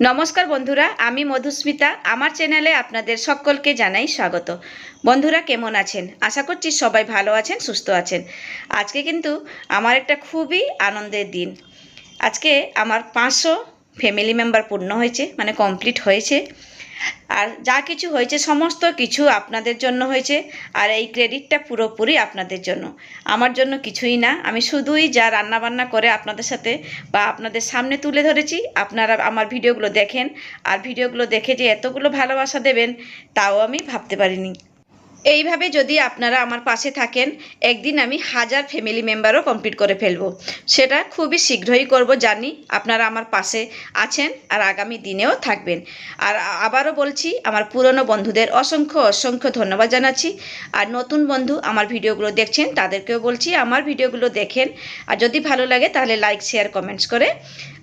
নমস্কার বন্ধুরা, আমি মধুস্মিতা। আমার চ্যানেলে আপনাদের সকলকে জানাই স্বাগত। বন্ধুরা, কেমন আছেন? আশা করছি সবাই ভালো আছেন, সুস্থ আছেন। আজকে কিন্তু আমার একটা খুবই আনন্দের দিন। আজকে আমার পাঁচশো ফ্যামিলি মেম্বার পূর্ণ হয়েছে মানে কমপ্লিট হয়েছে। আর যা কিছু হয়েছে, সমস্ত কিছু আপনাদের জন্য হয়েছে আর এই ক্রেডিটটা পুরোপুরি আপনাদের জন্য। আমার জন্য কিছুই না। আমি শুধুই যা রান্নাবান্না করে আপনাদের সাথে বা আপনাদের সামনে তুলে ধরেছি। আপনারা আমার ভিডিওগুলো দেখেন। আর ভিডিওগুলো দেখে যে এতগুলো ভালোবাসা দেবেন, তাও আমি ভাবতে পারিনি। এইভাবে যদি আপনারা আমার পাশে থাকেন, একদিন আমি হাজার ফ্যামিলি মেম্বারও কমপ্লিট করে ফেলব। সেটা খুবই শীঘ্রই করব জানি আপনারা আমার পাশে আছেন আর আগামী দিনেও থাকবেন। আর আবারও বলছি, আমার পুরনো বন্ধুদের অসংখ্য অসংখ্য ধন্যবাদ জানাচ্ছি। আর নতুন বন্ধু আমার ভিডিওগুলো দেখছেন, তাদেরকেও বলছি আমার ভিডিওগুলো দেখেন। আর যদি ভালো লাগে তাহলে লাইক শেয়ার কমেন্টস করে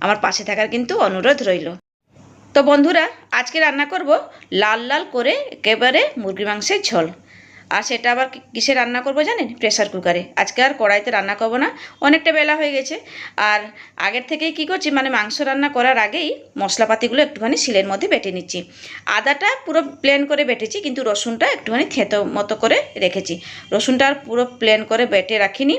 আমার পাশে থাকার কিন্তু অনুরোধ রইল। তো বন্ধুরা, আজকে রান্না করব লাল লাল করে একেবারে মুরগি মাংসের ঝোল। আর সেটা আবার কিসে রান্না করব জানেন? প্রেসার কুকারে আজকে আর কড়াইতে রান্না করব না। অনেকটা বেলা হয়ে গেছে। আর আগের থেকেই কি করছি মানে মাংস রান্না করার আগেই মশলাপাতিগুলো একটুখানি শিলের মধ্যে বেটে নিচ্ছি। আদাটা পুরো প্লেন করে বেটেছি, কিন্তু রসুনটা একটুখানি থেতো মতো করে রেখেছি। রসুনটা আর পুরো প্লেন করে বেটে রাখিনি।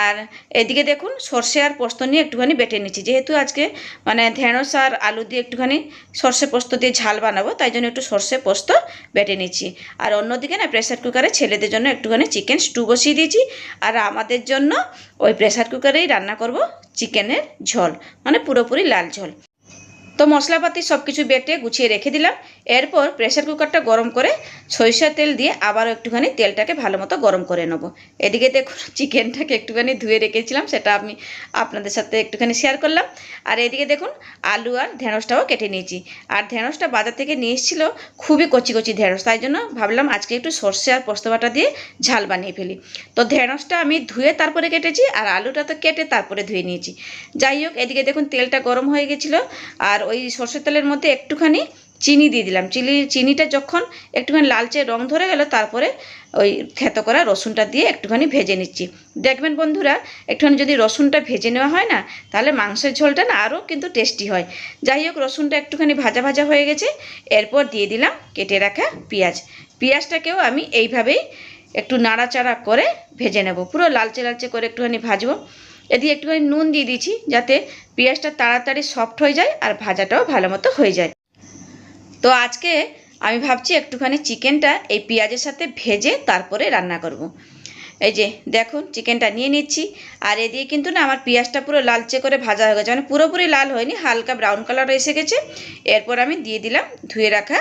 আর এদিকে দেখুন, সর্ষে আর পোস্ত নিয়ে একটুখানি বেটে নিচ্ছি। যেহেতু আজকে মানে ঢেঁড়স আর আলু দিয়ে একটুখানি সর্ষে পোস্ত দিয়ে ঝাল বানাবো, তাই জন্য একটু সর্ষে পোস্ত বেটে নিচ্ছি। আর অন্যদিকে না প্রেসার কুকারে ছেলেদের জন্য একটুখানি চিকেন স্টু বসিয়ে দিয়েছি। আর আমাদের জন্য ওই প্রেশার কুকারেই রান্না করব চিকেনের ঝোল মানে পুরোপুরি লাল ঝোল। তো মশলাপাতি সব কিছু বেটে গুছিয়ে রেখে দিলাম। এরপর প্রেসার কুকারটা গরম করে সরিষার তেল দিয়ে আবারও একটুখানি তেলটাকে ভালো মতো গরম করে নেব। এদিকে দেখুন চিকেনটাকে একটুখানি ধুয়ে রেখেছিলাম, সেটা আমি আপনাদের সাথে একটুখানি শেয়ার করলাম। আর এদিকে দেখুন, আলু আর ঢেঁড়সটাও কেটে নিয়েছি। আর ঢেঁড়সটা বাজার থেকে নিয়ে এসেছিল খুবই কচি কচি ঢেঁড়স, তাই জন্য ভাবলাম আজকে একটু সর্ষে আর পোস্ত বাটা দিয়ে ঝাল বানিয়ে ফেলি। তো ঢেঁড়সটা আমি ধুয়ে তারপরে কেটেছি, আর আলুটা তো কেটে তারপরে ধুয়ে নিয়েছি। যাই হোক, এদিকে দেখুন তেলটা গরম হয়ে গেছিল, আর ওই সর্ষের তেলের মধ্যে একটুখানি চিনি দিয়ে দিলাম। চিনি চিনিটা যখন একটুখানি লালচে রং ধরে গেল, তারপরে ওই থেতো করা রসুনটা দিয়ে একটুখানি ভেজে নিচ্ছি। দেখবেন বন্ধুরা, একটুখানি যদি রসুনটা ভেজে নেওয়া হয় না, তাহলে মাংসের ঝোলটা না আরও কিন্তু টেস্টি হয়। যাই হোক, রসুনটা একটুখানি ভাজা ভাজা হয়ে গেছে। এরপর দিয়ে দিলাম কেটে রাখা পেঁয়াজ। পেঁয়াজটাকেও আমি এইভাবেই একটু নাড়াচাড়া করে ভেজে নেব। পুরো লালচে লালচে করে একটুখানি ভাজবো। এদিকে একটুখানি নুন দিয়ে দিচ্ছি যাতে পেঁয়াজটা তাড়াতাড়ি সফট হয়ে যায় আর ভাজাটাও ভালো মতো হয়ে যায়। তো আজকে আমি ভাবছি একটুখানি চিকেনটা এই পেঁয়াজের সাথে ভেজে তারপরে রান্না করব। এই যে দেখুন চিকেনটা নিয়ে নিচ্ছি আর এদিকে কিন্তু না আমার পেঁয়াজটা পুরো লালচে করে ভাজা হয়ে গেছে। মানে পুরোপুরি লাল হয়নি, হালকা ব্রাউন কালার এসে গেছে। এরপর আমি দিয়ে দিলাম ধুয়ে রাখা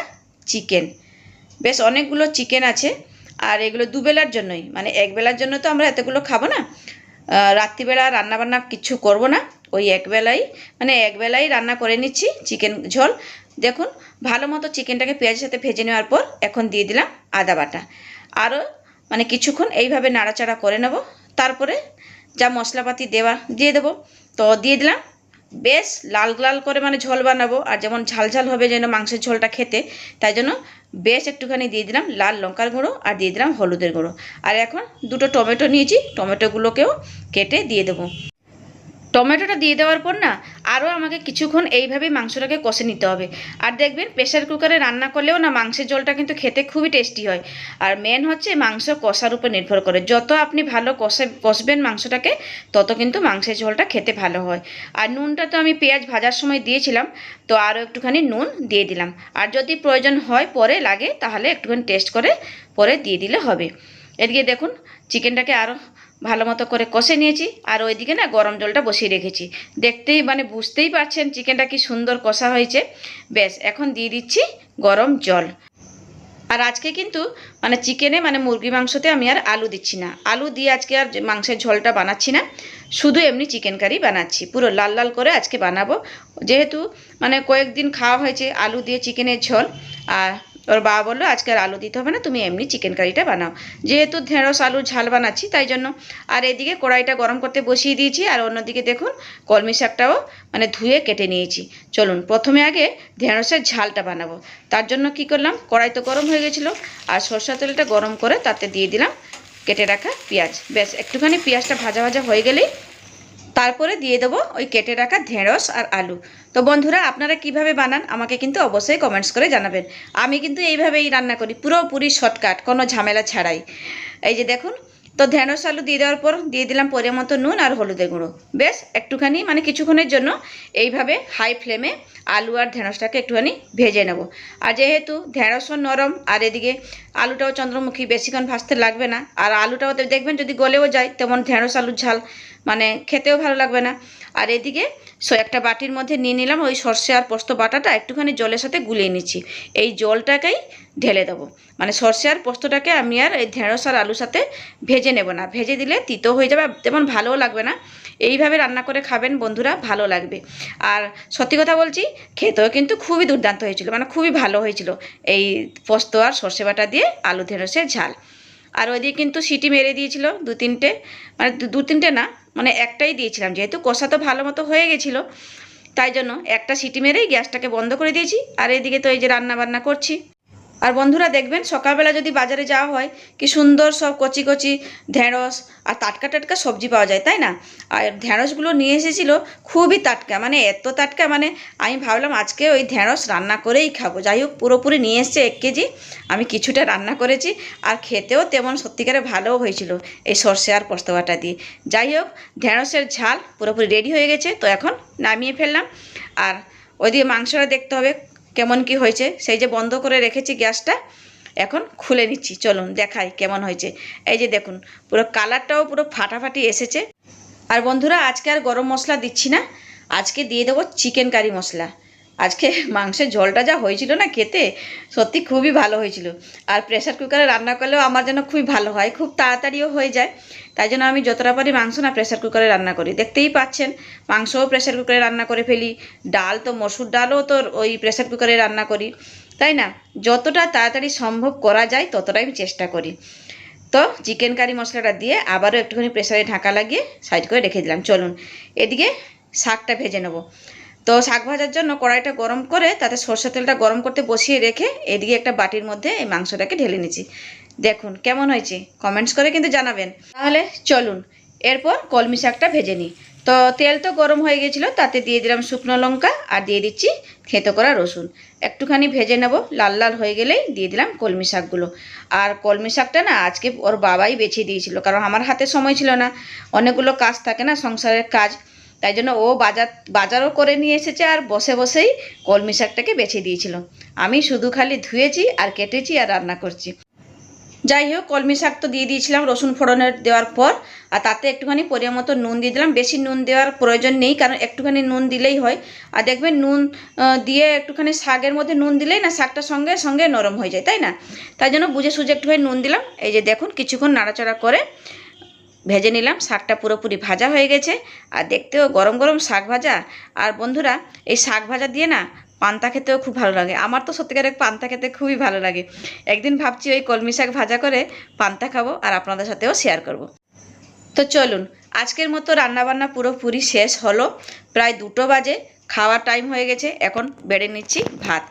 চিকেন। বেশ অনেকগুলো চিকেন আছে আর এগুলো দুবেলার জন্যই। মানে একবেলার জন্য তো আমরা এতগুলো খাব না রাত্রিবেলা রান্নাবান্না কিছু করব না। ওই একবেলাই মানে একবেলাই রান্না করে নিচ্ছি চিকেন ঝোল। দেখুন, ভালো মতো চিকেনটাকে পেঁয়াজের সাথে ভেজে নেওয়ার পর এখন দিয়ে দিলাম আদা বাটা। আরও মানে কিছুক্ষণ এইভাবে নাড়াচাড়া করে নেব। তারপরে যা মশলাপাতি দেওয়া দিয়ে দেবো, তো দিয়ে দিলাম। বেশ লাল লাল করে মানে ঝোল বানাবো, আর যেমন ঝাল ঝাল হবে যেন মাংসের ঝোলটা খেতে, তাই জন্য বেশ একটুখানি দিয়ে দিলাম লাল লঙ্কার গুঁড়ো আর দিয়ে দিলাম হলুদের গুঁড়ো। আর এখন দুটো টমেটো নিয়েছি, টমেটোগুলোকেও কেটে দিয়ে দেবো। টমেটোটা দিয়ে দেওয়ার পর না আরও আমাকে কিছুক্ষণ এইভাবেই মাংসটাকে কষে নিতে হবে। আর দেখবেন প্রেসার কুকারে রান্না করলেও না মাংসের জলটা কিন্তু খেতে খুবই টেস্টি হয়। আর মেন হচ্ছে মাংস কষার উপর নির্ভর করে। যত আপনি ভালো কষে, কষবেন মাংসটাকে, তত কিন্তু মাংসের ঝোলটা খেতে ভালো হয়। আর নুনটা তো আমি পেঁয়াজ ভাজার সময় দিয়েছিলাম, তো আরও একটুখানি নুন দিয়ে দিলাম। আর যদি প্রয়োজন হয় পরে লাগে, তাহলে একটুখানি টেস্ট করে পরে দিয়ে দিলে হবে। এদিকে দেখুন চিকেনটাকে আরও ভালো মতো করে কষে নিয়েছি আর ওইদিকে না গরম জলটা বসিয়ে রেখেছি। দেখতেই মানে বুঝতেই পারছেন চিকেনটা কি সুন্দর কষা হয়েছে। ব্যাস, এখন দিয়ে দিচ্ছি গরম জল। আর আজকে কিন্তু মানে চিকেনে মানে মুরগি মাংসতে আমি আর আলু দিচ্ছি না। আলু দিয়ে আজকে আর মাংসের ঝোলটা বানাচ্ছি না। শুধু এমনি চিকেন কারি বানাচ্ছি। পুরো লাল লাল করে আজকে বানাবো। যেহেতু মানে কয়েকদিন খাওয়া হয়েছে আলু দিয়ে চিকেনের ঝোল। আর ওর বাবা বলল, আজকে আর আলু দিতে হবে না, তুমি এমনি চিকেন কারিটা বানাও। যেহেতু ঢেঁড়স আলুর ঝাল বানাচ্ছি, তাই জন্য। আর এদিকে কড়াইটা গরম করতে বসিয়ে দিয়েছি, আর অন্যদিকে দেখুন, কলমি শাকটাও মানে ধুয়ে কেটে নিয়েছি। চলুন, প্রথমে আগে ঢেঁড়সের ঝালটা বানাবো। তার জন্য কি করলাম, কড়াই তো গরম হয়ে গেছিল, আর সরষা তেলটা গরম করে তাতে দিয়ে দিলাম, কেটে রাখা পেঁয়াজ। ব্যাস, একটুখানি পেঁয়াজটা ভাজা ভাজা হয়ে গেলেই তারপরে দিয়ে দেবো ওই কেটে রাখা ঢেঁড়স আর আলু। তো বন্ধুরা, আপনারা কীভাবে বানান আমাকে কিন্তু অবশ্যই কমেন্টস করে জানাবেন। আমি কিন্তু এইভাবেই রান্না করি, পুরোপুরি শর্টকাট কোনো ঝামেলা ছাড়াই। এই যে দেখুন, তো ঢেঁড়স, আলু দিয়ে দেওয়ার পর দিয়ে দিলাম পরিমাণ মতো নুন আর হলুদের গুঁড়ো। বেশ, একটুখানি মানে কিছুক্ষণের জন্য এইভাবে হাই ফ্লেমে আলু আর ঢেঁড়সটাকে একটুখানি ভেজে নেব। আর যেহেতু ঢেঁড়সও নরম, আর এদিকে আলুটাও চন্দ্রমুখী বেশিক্ষণ ভাজতে লাগবে না। আর আলুটাও দেখবেন যদি গলেও যায়, তেমন ঢেঁড়স আলুর ঝাল মানে খেতেও ভালো লাগবে না। আর এদিকে সো একটা বাটির মধ্যে নিয়ে নিলাম ওই সর্ষে আর পোস্ত বাটাটা, একটুখানি জলের সাথে গুলিয়ে নিচ্ছি। এই জলটাকেই ঢেলে দেবো। মানে সর্ষে আর পোস্তটাকে আমি আর এই ঢেঁড়স আর আলুর সাথে ভেজে নেব না। ভেজে দিলে তিতো হয়ে যাবে তেমন ভালোও লাগবে না। এইভাবে রান্না করে খাবেন বন্ধুরা, ভালো লাগবে। আর সত্যি কথা বলছি, খেতেও কিন্তু খুবই দুর্দান্ত হয়েছিল মানে খুবই ভালো হয়েছিল এই পোস্ত আর সর্ষে বাটা দিয়ে আলু ঢেঁড়সের ঝাল। আর ওইদিকে কিন্তু সিটি মেরে দিয়েছিল দু তিনটে মানে দু- তিনটে না মানে একটাই দিয়েছিলাম, যেহেতু কষা তো ভালো মতো হয়ে গেছিল। তাই জন্য একটা সিটি মেরেই গ্যাসটাকে বন্ধ করে দিয়েছি, আর এদিকে তো এই যে রান্না বান্না করছি। আর বন্ধুরা দেখবেন, সকালবেলা যদি বাজারে যাওয়া হয়, কি সুন্দর সব কচি কচি ঢেঁড়স আর টাটকা টাটকা সবজি পাওয়া যায়, তাই না? আর ঢেঁড়সগুলো নিয়ে এসেছিল খুবই টাটকা মানে এত টাটকা মানে আমি ভাবলাম আজকে ওই ঢেঁড়স রান্না করেই খাব। যাই হোক, পুরোপুরি নিয়ে এসছে এক কেজি, আমি কিছুটা রান্না করেছি আর খেতেও তেমন সত্যিকারে ভালোও হয়েছিল এই সর্ষে আর পোস্তবাটা দিয়ে। যাই হোক, ঢেঁড়সের ঝাল পুরোপুরি রেডি হয়ে গেছে, তো এখন নামিয়ে ফেললাম। আর ওইদিকে মাংসটা দেখতে হবে কেমন কি হয়েছে, সেই যে বন্ধ করে রেখেছি গ্যাসটা, এখন খুলে নিচ্ছি। চলুন দেখাই কেমন হয়েছে। এই যে দেখুন, পুরো কালারটাও পুরো ফাটাফাটি এসেছে। আর বন্ধুরা, আজকে আর গরম মশলা দিচ্ছি না। আজকে দিয়ে দেবো চিকেন কারি মশলা। আজকে মাংসের ঝোলটা যা হয়েছিল না খেতে, সত্যি খুবই ভালো হয়েছিল। আর প্রেশার কুকারে রান্না করলেও আমার জন্য খুবই ভালো হয়, খুব তাড়াতাড়িও হয়ে যায়। তাই জন্য আমি যতটা পারি মাংস না প্রেশার কুকারে রান্না করি। দেখতেই পাচ্ছেন, মাংসও প্রেশার কুকারে রান্না করে ফেলি। ডাল তো, মসুর ডালও তো ওই প্রেশার কুকারে রান্না করি। তাই না? যতটা তাড়াতাড়ি সম্ভব করা যায়, ততটাই আমি চেষ্টা করি। তো চিকেন কারি মশলাটা দিয়ে আবারও একটুখানি প্রেশারে ঢাকা লাগিয়ে সাইড করে রেখে দিলাম। চলুন, এদিকে শাকটা ভেজে নেব। তো শাক ভাজার জন্য কড়াইটা গরম করে তাতে সর্ষের তেলটা গরম করতে বসিয়ে রেখে এদিকে একটা বাটির মধ্যে এই মাংসটাকে ঢেলে নিচ্ছি। দেখুন কেমন হয়েছে কমেন্টস করে কিন্তু জানাবেন। তাহলে চলুন, এরপর কলমি শাকটা ভেজে নিই। তো তেল তো গরম হয়ে গেছিল, তাতে দিয়ে দিলাম শুকনো লঙ্কা আর দিয়ে দিচ্ছি থেঁতো করা রসুন। একটুখানি ভেজে নেব, লাল লাল হয়ে গেলেই দিয়ে দিলাম কলমি শাকগুলো। আর কলমি শাকটা না আজকে ওর বাবাই বেছে দিয়েছিল, কারণ আমার হাতে সময় ছিল না। অনেকগুলো কাজ থাকে না, সংসারের কাজ। তাই জন্য ও বাজার, বাজারও করে নিয়ে এসেছে আর বসে বসেই কলমি শাকটাকে বেছে দিয়েছিল। আমি শুধু খালি ধুয়েছি আর কেটেছি আর রান্না করছি। যাই হোক, কলমি শাক তো দিয়ে দিয়েছিলাম রসুন ফোড়নের দেওয়ার পর, আর তাতে একটুখানি পরিমাণ মতো নুন দিয়ে দিলাম। বেশি নুন দেওয়ার প্রয়োজন নেই, কারণ একটুখানি নুন দিলেই হয়। আর দেখবেন নুন দিয়ে একটুখানি শাকের মধ্যে নুন দিলেই না শাকটা সঙ্গে সঙ্গে নরম হয়ে যায়, তাই না? তাই জন্য বুঝে সুঝে একটুখানি নুন দিলাম। এই যে দেখুন, কিছুক্ষণ নাড়াচাড়া করে ভেজে নিলাম, শাকটা পুরোপুরি ভাজা হয়ে গেছে। আর দেখতেও গরম গরম শাক ভাজা। আর বন্ধুরা, এই শাক ভাজা দিয়ে না পান্তা খেতেও খুব ভালো লাগে। আমার তো সত্যিকারের পান্তা খেতে খুবই ভালো লাগে। একদিন ভাবছি ওই কলমি শাক ভাজা করে পান্তা খাব আর আপনাদের সাথেও শেয়ার করব। তো চলুন, আজকের মতো রান্নাবান্না পুরোপুরি শেষ হলো। প্রায় দুটো বাজে, খাওয়ার টাইম হয়ে গেছে। এখন বেড়ে নিচ্ছি ভাত।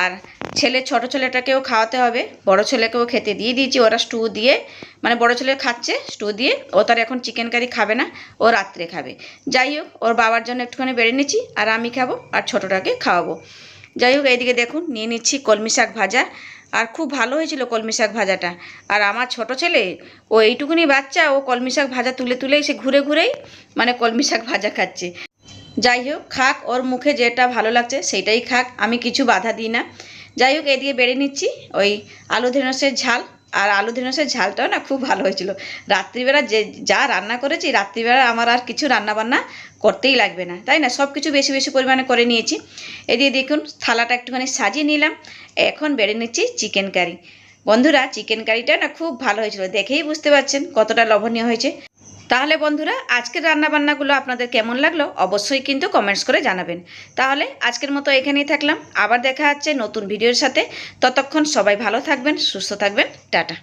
আর ছেলে, ছোট ছেলেটাকেও খাওয়াতে হবে। বড় ছেলেকেও খেতে দিয়ে দিয়েছি, ওরা স্টু দিয়ে মানে বড় ছেলে খাচ্ছে, স্টু দিয়ে, ও তার এখন চিকেন কারি খাবে না, ও রাত্রে খাবে। যাই হোক, ওর বাবার জন্য একটুখানি বেড়ে নিচ্ছি, আর আমি খাব, আর ছোটোটাকে খাওয়াবো। যাই হোক, এইদিকে দেখুন, নিয়ে নিচ্ছি কলমি শাক ভাজা, আর খুব ভালো হয়েছিল কলমি শাক ভাজাটা। আর আমার ছোট ছেলে, ও এইটুকুনি বাচ্চা, ও কলমি শাক ভাজা তুলে তুলেই সে ঘুরে ঘুরেই মানে কলমি শাক ভাজা খাচ্ছে। যাই হোক খাক ওর মুখে যেটা ভালো লাগছে সেটাই খাক, আমি কিছু বাধা দিই না। যাই হোক এদিকে বেড়ে নিচ্ছি ওই আলু ঢেঁড়সের ঝাল। আর আলু ঢেঁড়সের ঝালটাও না খুব ভালো হয়েছিল। রাত্রিবেলা যে, যা রান্না করেছি, রাত্রিবেলা আমার আর কিছু রান্না বান্না করতেই লাগবে না, তাই না? সব কিছু বেশি বেশি পরিমাণে করে নিয়েছি। এদিকে দেখুন, থালাটা একটুখানি সাজিয়ে নিলাম। এখন বেড়ে নিচ্ছি চিকেন কারি। বন্ধুরা, চিকেন কারিটা না খুব ভালো হয়েছিল, দেখেই বুঝতে পারছেন কতটা লোভনীয় হয়েছে। তাহলে বন্ধুরা, আজকের রান্নাবান্নাগুলো আপনাদের কেমন লাগল অবশ্যই কিন্তু কমেন্টস করে জানাবেন। তাহলে আজকের মতো এখানেই থাকলাম। আবার দেখা হচ্ছে নতুন ভিডিওর সাথে। ততক্ষণ সবাই ভালো থাকবেন, সুস্থ থাকবেন। টাটা।